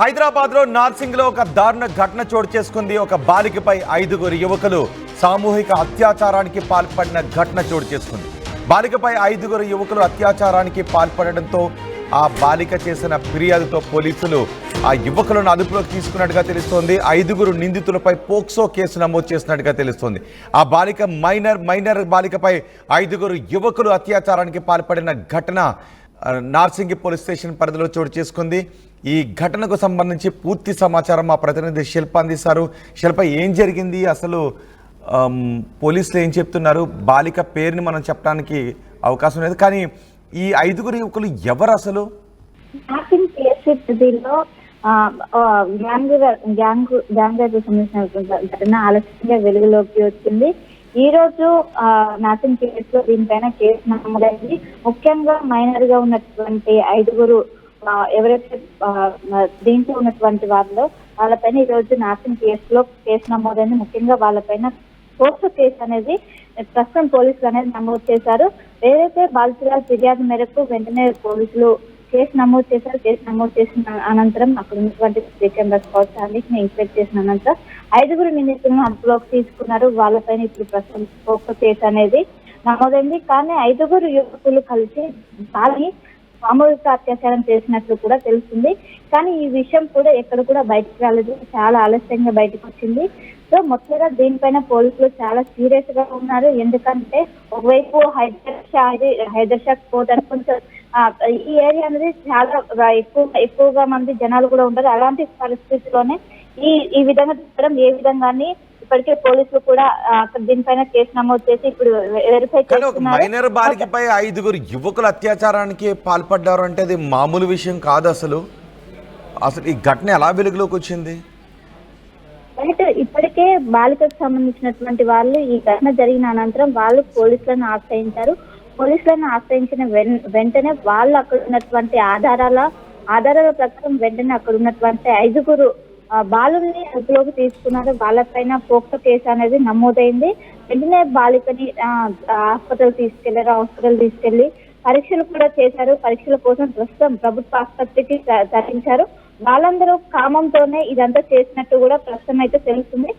హైదరాబాద్లో నార్సింగ్లో ఒక దారుణ ఘటన చోటు చేసుకుంది. ఒక బాలికపై ఐదుగురు యువకులు సామూహిక అత్యాచారానికి పాల్పడిన ఘటన చోటు చేసుకుంది. బాలికపై ఐదుగురు యువకులు అత్యాచారానికి పాల్పడడంతో ఆ బాలిక చేసిన ఫిర్యాదుతో పోలీసులు ఆ యువకులను అదుపులోకి తీసుకున్నట్టుగా తెలుస్తోంది. ఐదుగురు నిందితులపై పోక్సో కేసు నమోదు చేసినట్టుగా తెలుస్తోంది. ఆ బాలిక మైనర్ మైనర్ బాలికపై ఐదుగురు యువకులు అత్యాచారానికి పాల్పడిన ఘటన నార్సింగి పోలీస్ స్టేషన్ పరిధిలో చోటు చేసుకుంది. ఈ ఘటనకు సంబంధించి పూర్తి సమాచారం మా ప్రతినిధి శిల్ప అందిస్తారు. శిల్ప ఏం జరిగింది? అసలు పోలీసులు ఏం చెప్తున్నారు? బాలిక పేరుని మనం చెప్పడానికి అవకాశం లేదు. కానీ ఈ ఐదుగురు యువకులు ఎవరు అసలు? గ్యాంగ్ గ్యాంగ్ గ్యాంగ్ సంబంధించిన ఘటన ఆలస్యంగా వెలుగులోకి వచ్చింది. ఈ రోజు ఆ, నాసింగ్ కేసులో దీనిపైన కేసు నమోదైంది. ముఖ్యంగా మైనర్గా ఉన్నటువంటి ఐదుగురు ఎవరైతే దీంట్లో ఉన్నటువంటి వారిలో వాళ్ళపైన ఈ రోజు నాసింగ్ కేసులో కేసు నమోదైంది. ముఖ్యంగా వాళ్ళపైన పోక్సో కేసు అనేది ప్రస్తుతం పోలీసులు అనేది నమోదు చేశారు. ఏదైతే బాధితురాలు ఫిర్యాదు మేరకు వెంటనే పోలీసులు కేసు నమోదు చేశారు. కేసు నమోదు చేసిన అనంతరం అక్కడ ఉన్నటువంటి సీసీ కెమెరాస్ కావచ్చు అన్నిటిని ఇన్స్పెక్ట్ చేసిన అనంతరం ఐదుగురు నిందితులను అదుపులోకి తీసుకున్నారు. వాళ్ళపైన ఇప్పుడు ప్రస్తుతం ఫోకస్ కేసు అనేది నమోదైంది. కానీ ఐదుగురు యువకులు కలిసి బాలి సామూహిక అత్యాచారం చేసినట్లు కూడా తెలుస్తుంది. కానీ ఈ విషయం కూడా ఎక్కడ కూడా బయటకు రాలేదు. చాలా ఆలస్యంగా బయటకు వచ్చింది. సో మొత్తంగా దీనిపైన పోలీసులు చాలా సీరియస్గా ఉన్నారు. ఎందుకంటే ఒకవైపు హైదర్ షా హైదర్ షా కోట్ అని కొంచెం ఈ ఏరియా అనేది చాలా ఎక్కువ ఎక్కువగా మంది జనాలు కూడా ఉంటారు. అలాంటి పరిస్థితిలోనే ఈ ఈ విధంగా జరగడం ఏ విధంగాని ఇప్పటికే పోలీసులు కూడా దీనిపైన కేసు నమోదు చేసి ఇప్పుడు వెరిఫై మైనర్ బాలికపై ఐదుగురు యువకులు అత్యాచారానికి పాల్పడ్డారు అంటే అది మామూలు విషయం కాదు అసలు. అసలు ఈ ఘటన ఎలా వెలుగులోకి వచ్చింది? రైట్ ఇప్పటికే బాలికకు సంబంధించినటువంటి వాళ్ళు ఈ ఘటన జరిగిన అనంతరం వాళ్ళు పోలీసులను ఆశ్రయించారు. పోలీసులను ఆశ్రయించిన వెంటనే వాళ్ళు అక్కడ ఉన్నటువంటి ఆధారాల ఆధారాల ప్రకారం వెంటనే అక్కడ ఉన్నటువంటి ఐదుగురు ఆ, బాలుల్ని అదుపులోకి తీసుకున్నారు. వాళ్ళపైన పోక్సో కేసు అనేది నమోదైంది. వెంటనే బాలికని హాస్పిటల్ తీసుకెళ్ళారు. హాస్పిటల్ తీసుకెళ్ళి పరీక్షలు కూడా చేశారు. పరీక్షల కోసం ప్రస్తుతం ప్రభుత్వ ఆసుపత్రికి తరలించారు. వాళ్ళందరూ కామంతోనే ఇదంతా చేసినట్టు కూడా ప్రస్తుతం అయితే తెలుస్తుంది.